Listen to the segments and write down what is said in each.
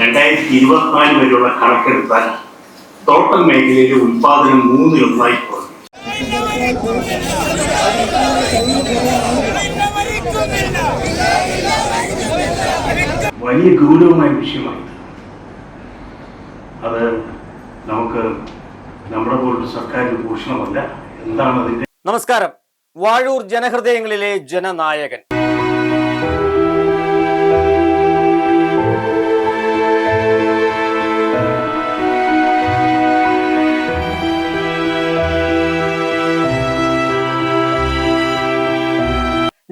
രണ്ടായിരത്തി ഇരുപത്തിനാല് വരെയുള്ള കണക്കെടുത്താൽ ടോട്ടൽ മേഖലയിലെ ഉൽപാദനം മൂന്നിലൊന്നായി കുറഞ്ഞു. വലിയ ഗൗരവമായ വിഷയമാണ് അത് നമുക്ക് നമ്മുടെ പോലുള്ള സർക്കാരിന് ഭൂഷണമല്ല. എന്താണ് അതിന്റെ നമസ്കാരം. വാഴൂർ ജനഹൃദയങ്ങളിലെ ജനനായകൻ.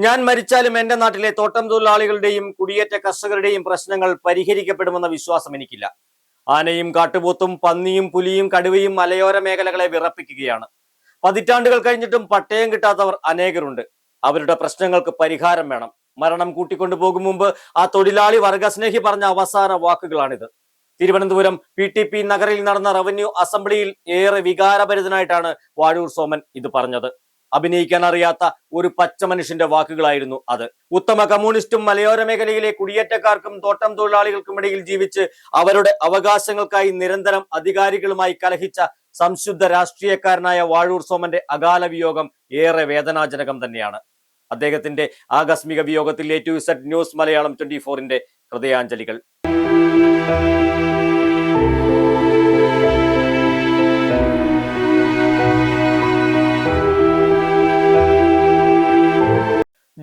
ഞാൻ മരിച്ചാലും എന്റെ നാട്ടിലെ തോട്ടം തൊഴിലാളികളുടെയും കുടിയേറ്റ കർഷകരുടെയും പ്രശ്നങ്ങൾ പരിഹരിക്കപ്പെടുമെന്ന വിശ്വാസം എനിക്കില്ല. ആനയും കാട്ടുപോത്തും പന്നിയും പുലിയും കടുവയും മലയോര മേഖലകളെ വിറപ്പിക്കുകയാണ്. പതിറ്റാണ്ടുകൾ കഴിഞ്ഞിട്ടും പട്ടയം കിട്ടാത്തവർ അനേകരുണ്ട്. അവരുടെ പ്രശ്നങ്ങൾക്ക് പരിഹാരം വേണം. മരണം കൂട്ടിക്കൊണ്ടുപോകും മുമ്പ് ആ തൊഴിലാളി വർഗസ്നേഹി പറഞ്ഞ അവസാന വാക്കുകളാണിത്. തിരുവനന്തപുരം പി ടി പി നഗറിൽ നടന്ന റവന്യൂ അസംബ്ലിയിൽ ഏറെ വികാരഭരിതനായിട്ടാണ് വാഴൂർ സോമൻ ഇത് പറഞ്ഞത്. അഭിനയിക്കാൻ അറിയാത്ത ഒരു പച്ച മനുഷ്യന്റെ വാക്കുകളായിരുന്നു അത്. ഉത്തമ കമ്മ്യൂണിസ്റ്റും മലയോര മേഖലയിലെ കുടിയേറ്റക്കാർക്കും തോട്ടം തൊഴിലാളികൾക്കും ഇടയിൽ ജീവിച്ച് അവരുടെ അവകാശങ്ങൾക്കായി നിരന്തരം അധികാരികളുമായി കലഹിച്ച സംശുദ്ധ രാഷ്ട്രീയക്കാരനായ വാഴൂർ സോമന്റെ അകാല വിയോഗം ഏറെ വേദനാജനകം തന്നെയാണ്. അദ്ദേഹത്തിന്റെ ആകസ്മിക വിയോഗത്തിൽ A to zed news Malayalam twenty ഫോറിന്റെ ഹൃദയാഞ്ജലികൾ.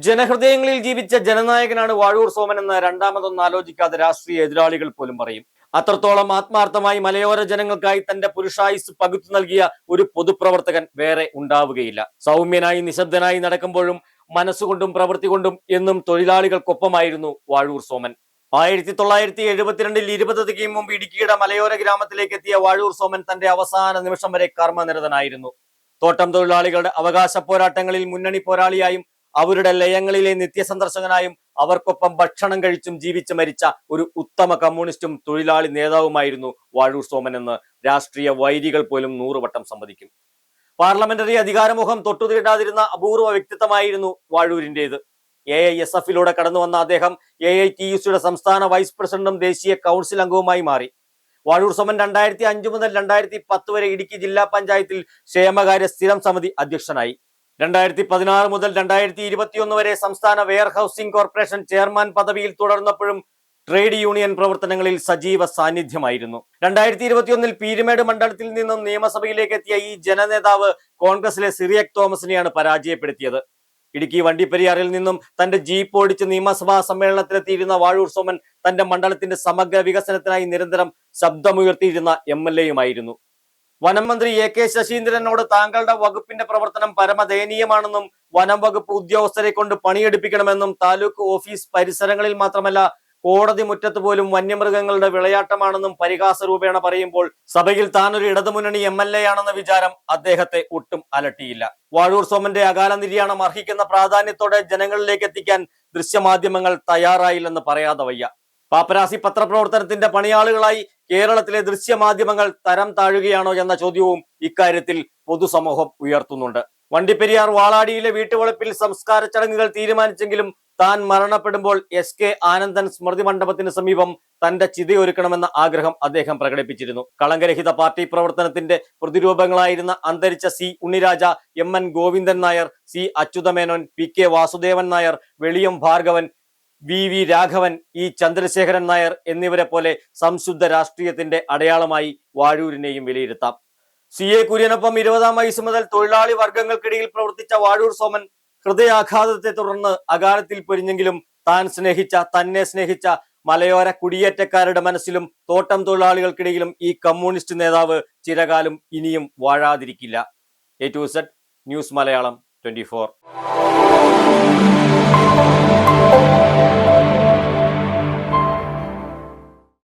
ജനഹൃദയങ്ങളിൽ ജീവിച്ച ജനനായകനാണ് വാഴൂർ സോമൻ എന്ന് രണ്ടാമതൊന്നും ആലോചിക്കാതെ രാഷ്ട്രീയ എതിരാളികൾ പോലും പറയും. അത്രത്തോളം ആത്മാർത്ഥമായി മലയോര ജനങ്ങൾക്കായി തന്റെ പുരുഷായുസ് പകുത്തു നൽകിയ ഒരു പൊതുപ്രവർത്തകൻ വേറെ ഉണ്ടാവുകയില്ല. സൗമ്യനായി നിശബ്ദനായി നടക്കുമ്പോഴും മനസ്സുകൊണ്ടും പ്രവൃത്തി കൊണ്ടും എന്നും തൊഴിലാളികൾക്കൊപ്പമായിരുന്നു വാഴൂർ സോമൻ. ആയിരത്തി തൊള്ളായിരത്തി എഴുപത്തിരണ്ടിൽ ഇരുപത് തികയും മുമ്പ് ഇടുക്കിയുടെ മലയോര ഗ്രാമത്തിലേക്ക് എത്തിയ വാഴൂർ സോമൻ തന്റെ അവസാന നിമിഷം വരെ കർമ്മനിരതനായിരുന്നു. തോട്ടം തൊഴിലാളികളുടെ അവകാശ പോരാട്ടങ്ങളിൽ മുന്നണി പോരാളിയായും അവരുടെ ലയങ്ങളിലെ നിത്യസന്ദർശകനായും അവർക്കൊപ്പം ഭക്ഷണം കഴിച്ചും ജീവിച്ച് മരിച്ച ഒരു ഉത്തമ കമ്മ്യൂണിസ്റ്റും തൊഴിലാളി നേതാവുമായിരുന്നു വാഴൂർ സോമൻ എന്ന് രാഷ്ട്രീയ വൈരികൾ പോലും നൂറുവട്ടം സമ്മതിക്കും. പാർലമെന്ററി അധികാരമുഖം തൊട്ടുതീണ്ടാതിരുന്ന അപൂർവ വ്യക്തിത്വമായിരുന്നു വാഴൂരിന്റെത് എ ഐ എസ് എഫിലൂടെ കടന്നു വന്ന അദ്ദേഹം എ ഐ ടി യു സിയുടെ സംസ്ഥാന വൈസ് പ്രസിഡന്റും ദേശീയ കൗൺസിൽ അംഗവുമായി മാറി. വാഴൂർ സോമൻ രണ്ടായിരത്തി അഞ്ച് മുതൽ രണ്ടായിരത്തി പത്ത് വരെ ഇടുക്കി ജില്ലാ പഞ്ചായത്തിൽ ക്ഷേമകാര്യ സ്ഥിരം സമിതി അധ്യക്ഷനായി. രണ്ടായിരത്തി പതിനാറ് മുതൽ രണ്ടായിരത്തി ഇരുപത്തിയൊന്ന് വരെ സംസ്ഥാന വെയർ ഹൗസിംഗ് കോർപ്പറേഷൻ ചെയർമാൻ പദവിയിൽ തുടർന്നപ്പോഴും ട്രേഡ് യൂണിയൻ പ്രവർത്തനങ്ങളിൽ സജീവ സാന്നിധ്യമായിരുന്നു. രണ്ടായിരത്തി ഇരുപത്തിയൊന്നിൽ പീരുമേട് മണ്ഡലത്തിൽ നിന്നും നിയമസഭയിലേക്ക് എത്തിയ ഈ ജനനേതാവ് കോൺഗ്രസിലെ സിറിയക് തോമസിനെയാണ് പരാജയപ്പെടുത്തിയത്. ഇടുക്കി വണ്ടിപ്പെരിയാറിൽ നിന്നും തന്റെ ജീപ്പ് ഓടിച്ച് നിയമസഭാ സമ്മേളനത്തിലെത്തിയിരുന്ന വാഴൂർ സോമൻ തന്റെ മണ്ഡലത്തിന്റെ സമഗ്ര വികസനത്തിനായി നിരന്തരം ശബ്ദമുയർത്തിയിരുന്ന എം എൽ എയുമായിരുന്നു. വനം മന്ത്രി എ കെ ശശീന്ദ്രനോട് താങ്കളുടെ വകുപ്പിന്റെ പ്രവർത്തനം പരമദയനീയമാണെന്നും വനം വകുപ്പ് ഉദ്യോഗസ്ഥരെ കൊണ്ട് പണിയെടുപ്പിക്കണമെന്നും താലൂക്ക് ഓഫീസ് പരിസരങ്ങളിൽ മാത്രമല്ല കോടതി മുറ്റത്ത് പോലും വന്യമൃഗങ്ങളുടെ വിളയാട്ടമാണെന്നും പരിഹാസ രൂപേണ പറയുമ്പോൾ സഭയിൽ താനൊരു ഇടതുമുന്നണി എം എൽ എ ആണെന്ന വിചാരം അദ്ദേഹത്തെ ഒട്ടും അലട്ടിയില്ല. വാഴൂർ സോമന്റെ അകാല നിര്യാണം അർഹിക്കുന്ന പ്രാധാന്യത്തോടെ ജനങ്ങളിലേക്ക് എത്തിക്കാൻ ദൃശ്യമാധ്യമങ്ങൾ തയ്യാറായില്ലെന്ന് പറയാതെ വയ്യ. പാപ്പരാസി പത്രപ്രവർത്തനത്തിന്റെ പണിയാളുകളായി കേരളത്തിലെ ദൃശ്യമാധ്യമങ്ങൾ തരം താഴുകയാണോ എന്ന ചോദ്യവും ഇക്കാര്യത്തിൽ പൊതുസമൂഹം ഉയർത്തുന്നുണ്ട്. വണ്ടിപ്പെരിയാർ വാളാടിയിലെ വീട്ടുവളപ്പിൽ സംസ്കാര ചടങ്ങുകൾ തീരുമാനിച്ചെങ്കിലും താൻ മരണപ്പെടുമ്പോൾ എസ് കെ ആനന്ദൻ സ്മൃതി മണ്ഡപത്തിന് സമീപം തന്റെ ചിതയൊരുക്കണമെന്ന ആഗ്രഹം അദ്ദേഹം പ്രകടിപ്പിച്ചിരുന്നു. കളങ്കരഹിത പാർട്ടി പ്രവർത്തനത്തിന്റെ പ്രതിരൂപങ്ങളായിരുന്ന അന്തരിച്ച C Unniraja M N Govindan Nair C Achuthamenon P K Vasudevan Nair Veliyam Bhargavan V V Raghavan E Chandrasekharan Nair എന്നിവരെ പോലെ സംശുദ്ധ രാഷ്ട്രീയത്തിന്റെ അടയാളമായി വാഴൂരിനെയും വിലയിരുത്താം. സി എ കുര്യനൊപ്പം ഇരുപതാം വയസ്സ് മുതൽ തൊഴിലാളി വർഗങ്ങൾക്കിടയിൽ പ്രവർത്തിച്ച വാഴൂർ സോമൻ ഹൃദയാഘാതത്തെ തുടർന്ന് അകാലത്തിൽ പൊരിഞ്ഞെങ്കിലും താൻ സ്നേഹിച്ച തന്നെ സ്നേഹിച്ച മലയോര കുടിയേറ്റക്കാരുടെ മനസ്സിലും തോട്ടം തൊഴിലാളികൾക്കിടയിലും ഈ കമ്മ്യൂണിസ്റ്റ് നേതാവ് ചിരകാലം ഇനിയും വാഴാതിരിക്കില്ല. A to zed news Malayalam twenty Thank you.